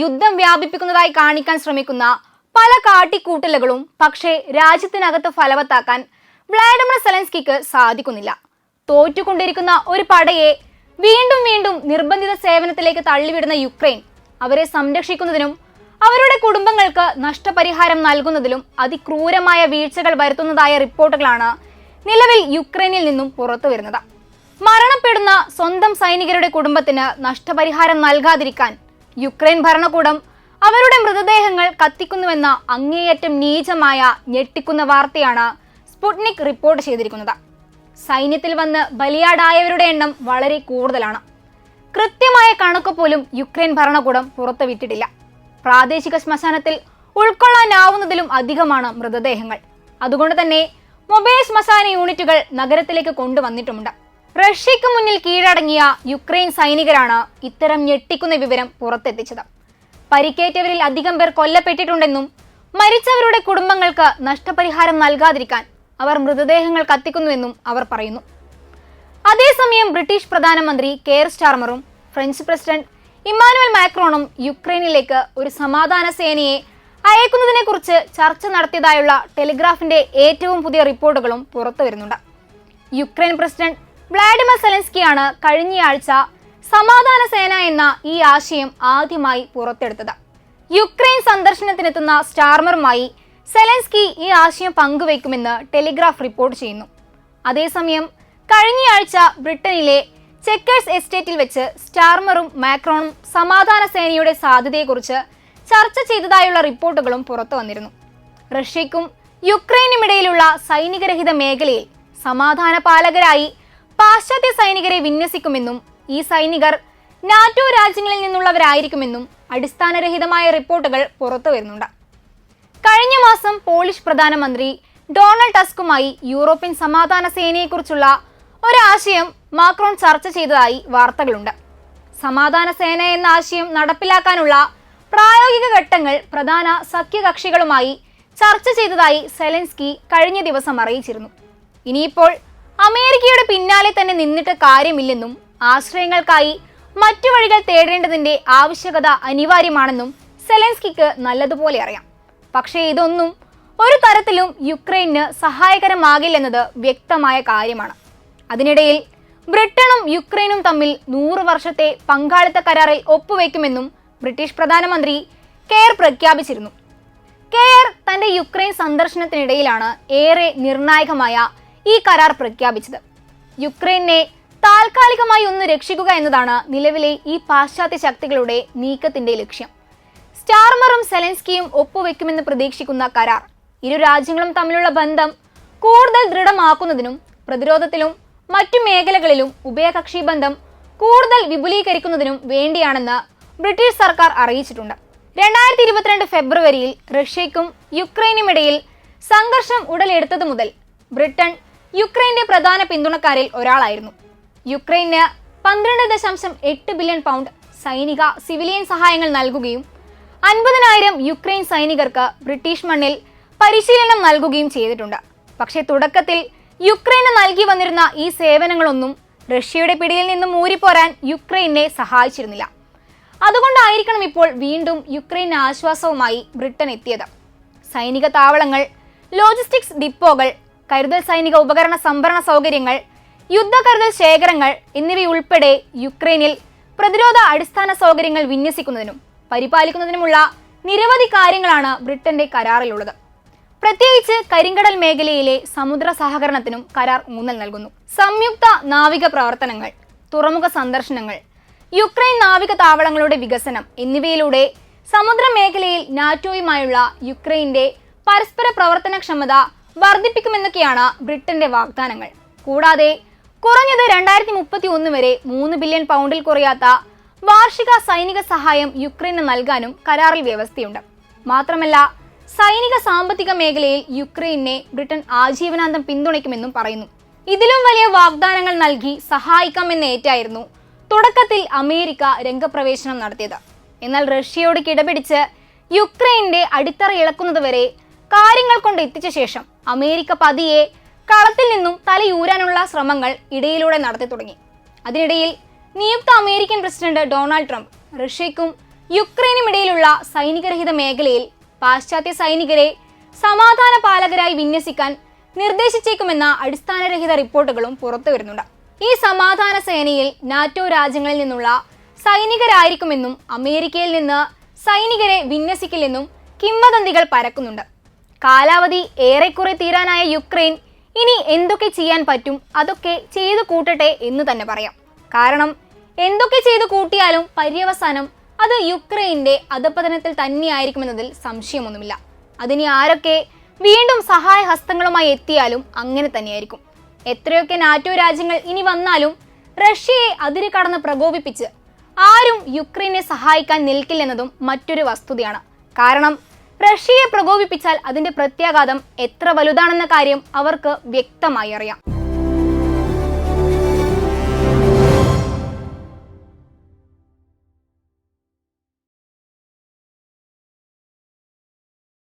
യുദ്ധം വ്യാപിപ്പിക്കുന്നതായി കാണിക്കാൻ ശ്രമിക്കുന്ന പല കാട്ടിക്കൂട്ടലുകളും പക്ഷേ രാജ്യത്തിനകത്ത് ഫലവത്താക്കാൻ വ്ളാഡിമിർ സെലൻസ്കിക്ക് സാധിക്കുന്നില്ല. തോറ്റുകൊണ്ടിരിക്കുന്ന ഒരു പടയെ വീണ്ടും വീണ്ടും നിർബന്ധിത സേവനത്തിലേക്ക് തള്ളിവിടുന്ന യുക്രൈൻ അവരെ സംരക്ഷിക്കുന്നതിനും അവരുടെ കുടുംബങ്ങൾക്ക് നഷ്ടപരിഹാരം നൽകുന്നതിലും അതിക്രൂരമായ വീഴ്ചകൾ വരുത്തുന്നതായ റിപ്പോർട്ടുകളാണ് നിലവിൽ യുക്രൈനിൽ നിന്നും പുറത്തു വരുന്നത് മരണപ്പെടുന്ന സ്വന്തം സൈനികരുടെ കുടുംബത്തിന് നഷ്ടപരിഹാരം നൽകാതിരിക്കാൻ യുക്രൈൻ ഭരണകൂടം അവരുടെ മൃതദേഹങ്ങൾ കത്തിക്കുന്നുവെന്ന അങ്ങേയറ്റം നീചമായ ഞെട്ടിക്കുന്ന വാർത്തയാണ് സ്പുട്നിക് റിപ്പോർട്ട് ചെയ്തിരിക്കുന്നത്. സൈന്യത്തിൽ വന്ന് ബലിയാടായവരുടെ എണ്ണം വളരെ കൂടുതലാണ്. കൃത്യമായ കണക്ക് പോലും യുക്രൈൻ ഭരണകൂടം പുറത്തുവിട്ടിട്ടില്ല. പ്രാദേശിക ശ്മശാനത്തിൽ ഉൾക്കൊള്ളാനാവുന്നതിലും അധികമാണ് മൃതദേഹങ്ങൾ. അതുകൊണ്ട് തന്നെ മൊബൈൽ ശ്മശാന യൂണിറ്റുകൾ നഗരത്തിലേക്ക് കൊണ്ടുവന്നിട്ടുമുണ്ട്. റഷ്യക്ക് മുന്നിൽ കീഴടങ്ങിയ യുക്രൈൻ സൈനികരാണ് ഇത്തരം ഞെട്ടിക്കുന്ന വിവരം പുറത്തെത്തിച്ചത്. പരിക്കേറ്റവരിൽ അധികം പേർ കൊല്ലപ്പെട്ടിട്ടുണ്ടെന്നും മരിച്ചവരുടെ കുടുംബങ്ങൾക്ക് നഷ്ടപരിഹാരം നൽകാതിരിക്കാൻ അവർ മൃതദേഹങ്ങൾ കത്തിക്കുന്നുവെന്നും അവർ പറയുന്നു. അതേസമയം ബ്രിട്ടീഷ് പ്രധാനമന്ത്രി കെയർ സ്റ്റാർമറും ഫ്രഞ്ച് പ്രസിഡന്റ് ഇമ്മാനുവൽ മാക്രോണും യുക്രൈനിലേക്ക് ഒരു സമാധാന സേനയെ അയക്കുന്നതിനെക്കുറിച്ച് ചർച്ച നടത്തിയതായുള്ള ടെലിഗ്രാഫിന്റെ ഏറ്റവും പുതിയ റിപ്പോർട്ടുകളും പുറത്തു വരുന്നുണ്ട് യുക്രൈൻ പ്രസിഡന്റ് വ്ളാഡിമിർ സെലൻസ്കിയാണ് കഴിഞ്ഞയാഴ്ച സമാധാന സേന എന്ന ഈ ആശയം ആദ്യമായി പുറത്തെടുത്തത്. യുക്രൈൻ സന്ദർശനത്തിനെത്തുന്ന സ്റ്റാർമറുമായി സെലൻസ്കി ഈ ആശയം പങ്കുവയ്ക്കുമെന്ന് ടെലിഗ്രാഫ് റിപ്പോർട്ട് ചെയ്യുന്നു. അതേസമയം കഴിഞ്ഞയാഴ്ച ബ്രിട്ടനിലെ ചെക്കേഴ്സ് എസ്റ്റേറ്റിൽ വെച്ച് സ്റ്റാർമറും മാക്രോണും സമാധാന സേനയുടെ സാധ്യതയെക്കുറിച്ച് ചർച്ച ചെയ്തതായുള്ള റിപ്പോർട്ടുകളും പുറത്തു വന്നിരുന്നു. റഷ്യയ്ക്കും യുക്രൈനുമിടയിലുള്ള സൈനികരഹിത മേഖലയിൽ സമാധാന പാലകരായി പാശ്ചാത്യ സൈനികരെ വിന്യസിക്കുമെന്നും ഈ സൈനികർ നാറ്റോ രാജ്യങ്ങളിൽ നിന്നുള്ളവരായിരിക്കുമെന്നും അടിസ്ഥാനരഹിതമായ റിപ്പോർട്ടുകൾ പുറത്തു വരുന്നുണ്ട്. കഴിഞ്ഞ മാസം പോളിഷ് പ്രധാനമന്ത്രി ഡൊണാൾഡ് ടസ്കുമായി യൂറോപ്യൻ സമാധാന സേനയെക്കുറിച്ചുള്ള ഒരാശയം മാക്രോൺ ചർച്ച ചെയ്തതായി വാർത്തകളുണ്ട്. സമാധാന സേന എന്ന ആശയം നടപ്പിലാക്കാനുള്ള പ്രായോഗിക ഘട്ടങ്ങൾ പ്രധാന സഖ്യകക്ഷികളുമായി ചർച്ച ചെയ്തതായി സെലൻസ്കി കഴിഞ്ഞ ദിവസം അറിയിച്ചിരുന്നു. ഇനിയിപ്പോൾ അമേരിക്കയുടെ പിന്നാലെ തന്നെ നിന്നിട്ട് കാര്യമില്ലെന്നും ആശ്രയങ്ങൾക്കായി മറ്റു വഴികൾ തേടേണ്ടതിന്റെ ആവശ്യകത അനിവാര്യമാണെന്നും സെലൻസ്കിക്ക് നല്ലതുപോലെ അറിയാം. പക്ഷേ ഇതൊന്നും ഒരു തരത്തിലും യുക്രൈന് സഹായകരമാകില്ലെന്നത് വ്യക്തമായ കാര്യമാണ്. അതിനിടയിൽ ബ്രിട്ടനും യുക്രൈനും തമ്മിൽ നൂറ് വർഷത്തെ പങ്കാളിത്ത കരാറിൽ ഒപ്പുവെക്കുമെന്നും ബ്രിട്ടീഷ് പ്രധാനമന്ത്രി കെയർ പ്രഖ്യാപിച്ചിരുന്നു. കെയർ തന്റെ യുക്രൈൻ സന്ദർശനത്തിനിടയിലാണ് ഏറെ നിർണായകമായ ഈ കരാർ പ്രഖ്യാപിച്ചത്. യുക്രൈനെ താൽക്കാലികമായി ഒന്ന് രക്ഷിക്കുക എന്നതാണ് നിലവിലെ ഈ പാശ്ചാത്യ ശക്തികളുടെ നീക്കത്തിന്റെ ലക്ഷ്യം. സ്റ്റാർമറും സെലൻസ്കിയും ഒപ്പുവെക്കുമെന്ന് പ്രതീക്ഷിക്കുന്ന കരാർ ഇരു രാജ്യങ്ങളും തമ്മിലുള്ള ബന്ധം കൂടുതൽ ദൃഢമാക്കുന്നതിനും പ്രതിരോധത്തിലും മറ്റു മേഖലകളിലും ഉഭയകക്ഷി ബന്ധം കൂടുതൽ വിപുലീകരിക്കുന്നതിനും വേണ്ടിയാണെന്ന് ബ്രിട്ടീഷ് സർക്കാർ അറിയിച്ചിട്ടുണ്ട്. രണ്ടായിരത്തി ഇരുപത്തിരണ്ട് ഫെബ്രുവരിയിൽ റഷ്യയ്ക്കും യുക്രൈനുമിടയിൽ സംഘർഷം ഉടലെടുത്തതു മുതൽ ബ്രിട്ടൻ യുക്രൈന്റെ പ്രധാന പിന്തുണക്കാരിൽ ഒരാളായിരുന്നു. യുക്രൈന് പന്ത്രണ്ട് ദശാംശം എട്ട് ബില്യൺ പൗണ്ട് സൈനിക സിവിലിയൻ സഹായങ്ങൾ നൽകുകയും അൻപതിനായിരം യുക്രൈൻ സൈനികർക്ക് ബ്രിട്ടീഷ് മണ്ണിൽ പരിശീലനം നൽകുകയും ചെയ്തിട്ടുണ്ട്. പക്ഷേ തുടക്കത്തിൽ യുക്രൈന് നൽകി വന്നിരുന്ന ഈ സേവനങ്ങളൊന്നും റഷ്യയുടെ പിടിയിൽ നിന്നും ഊരിപ്പോരാൻ യുക്രൈനെ സഹായിച്ചിരുന്നില്ല. അതുകൊണ്ടായിരിക്കണം ഇപ്പോൾ വീണ്ടും യുക്രൈൻ ആശ്വാസവുമായി ബ്രിട്ടൻ എത്തിയത്. സൈനിക താവളങ്ങൾ ലോജിസ്റ്റിക്സ് ഡിപ്പോകൾ കരുതൽ സൈനിക ഉപകരണ സംഭരണ സൗകര്യങ്ങൾ യുദ്ധ യുദ്ധകരുതൽ ശേഖരങ്ങൾ എന്നിവയുൾപ്പെടെ യുക്രൈനിൽ പ്രതിരോധ അടിസ്ഥാന സൗകര്യങ്ങൾ വിന്യസിക്കുന്നതിനും പരിപാലിക്കുന്നതിനുമുള്ള നിരവധി കാര്യങ്ങളാണ് ബ്രിട്ടന്റെ കരാറിലുള്ളത്. പ്രത്യേകിച്ച് കരിങ്കടൽ മേഖലയിലെ സമുദ്ര സഹകരണത്തിനും കരാർ ഊന്നൽ നൽകുന്നു. സംയുക്ത നാവിക പ്രവർത്തനങ്ങൾ തുറമുഖ സന്ദർശനങ്ങൾ യുക്രൈൻ നാവിക താവളങ്ങളുടെ വികസനം എന്നിവയിലൂടെ സമുദ്ര മേഖലയിൽ നാറ്റോയുമായുള്ള യുക്രൈന്റെ പരസ്പര പ്രവർത്തനക്ഷമത വർദ്ധിപ്പിക്കുമെന്നൊക്കെയാണ് ബ്രിട്ടന്റെ വാഗ്ദാനങ്ങൾ. കൂടാതെ കുറഞ്ഞത് രണ്ടായിരത്തി മുപ്പത്തി ഒന്ന് വരെ മൂന്ന് ബില്യൺ പൗണ്ടിൽ കുറയാത്ത വാർഷിക സൈനിക സഹായം യുക്രൈന് നൽകാനും കരാറിൽ വ്യവസ്ഥയുണ്ട്. മാത്രമല്ല സൈനിക സാമ്പത്തിക മേഖലയിൽ യുക്രൈനെ ബ്രിട്ടൻ ആജീവനാന്തം പിന്തുണയ്ക്കുമെന്നും പറയുന്നു. ഇതിലും വലിയ വാഗ്ദാനങ്ങൾ നൽകി സഹായിക്കാമെന്നേറ്റായിരുന്നു തുടക്കത്തിൽ അമേരിക്ക രംഗപ്രവേശനം നടത്തിയത്. എന്നാൽ റഷ്യയോട് കിടപിടിച്ച് യുക്രൈന്റെ അടിത്തറ ഇളക്കുന്നതുവരെ കാര്യങ്ങൾ കൊണ്ട് എത്തിച്ച ശേഷം അമേരിക്ക പതിയെ കളത്തിൽ നിന്നും തലയൂരാനുള്ള ശ്രമങ്ങൾ ഇടയിലൂടെ നടത്തി തുടങ്ങി. അതിനിടയിൽ നിയുക്ത അമേരിക്കൻ പ്രസിഡന്റ് ഡൊണാൾഡ് ട്രംപ് റഷ്യയ്ക്കും യുക്രൈനുമിടയിലുള്ള സൈനികരഹിത മേഖലയിൽ പാശ്ചാത്യ സൈനികരെ സമാധാന പാലകരായി വിന്യസിക്കാൻ നിർദ്ദേശിച്ചേക്കുമെന്ന അടിസ്ഥാനരഹിത റിപ്പോർട്ടുകളും പുറത്തു വരുന്നുണ്ട്. ഈ സമാധാന സേനയിൽ നാറ്റോ രാജ്യങ്ങളിൽ നിന്നുള്ള സൈനികരായിരിക്കുമെന്നും അമേരിക്കയിൽ നിന്ന് സൈനികരെ വിന്യസിക്കില്ലെന്നും കിംവദന്തികൾ പരക്കുന്നുണ്ട്. കാലാവധി ഏറെക്കുറെ തീരാനായ യുക്രൈൻ ഇനി എന്തൊക്കെ ചെയ്യാൻ പറ്റും അതൊക്കെ ചെയ്തു കൂട്ടട്ടെ എന്ന് തന്നെ പറയാം. കാരണം എന്തൊക്കെ ചെയ്തു കൂട്ടിയാലും പര്യവസാനം അത് യുക്രൈന്റെ അധപതനത്തിൽ തന്നെയായിരിക്കുമെന്നതിൽ സംശയമൊന്നുമില്ല. അതിനി ആരൊക്കെ വീണ്ടും സഹായ ഹസ്തങ്ങളുമായി എത്തിയാലും അങ്ങനെ തന്നെയായിരിക്കും. എത്രയൊക്കെ നാറ്റോ രാജ്യങ്ങൾ ഇനി വന്നാലും റഷ്യയെ അതിര് കടന്ന് പ്രകോപിപ്പിച്ച് ആരും യുക്രൈനെ സഹായിക്കാൻ നിൽക്കില്ലെന്നതും മറ്റൊരു വസ്തുതയാണ്. കാരണം റഷ്യയെ പ്രകോപിപ്പിച്ചാൽ അതിന്റെ പ്രത്യാഘാതം എത്ര വലുതാണെന്ന കാര്യം അവർക്ക് വ്യക്തമായി അറിയാം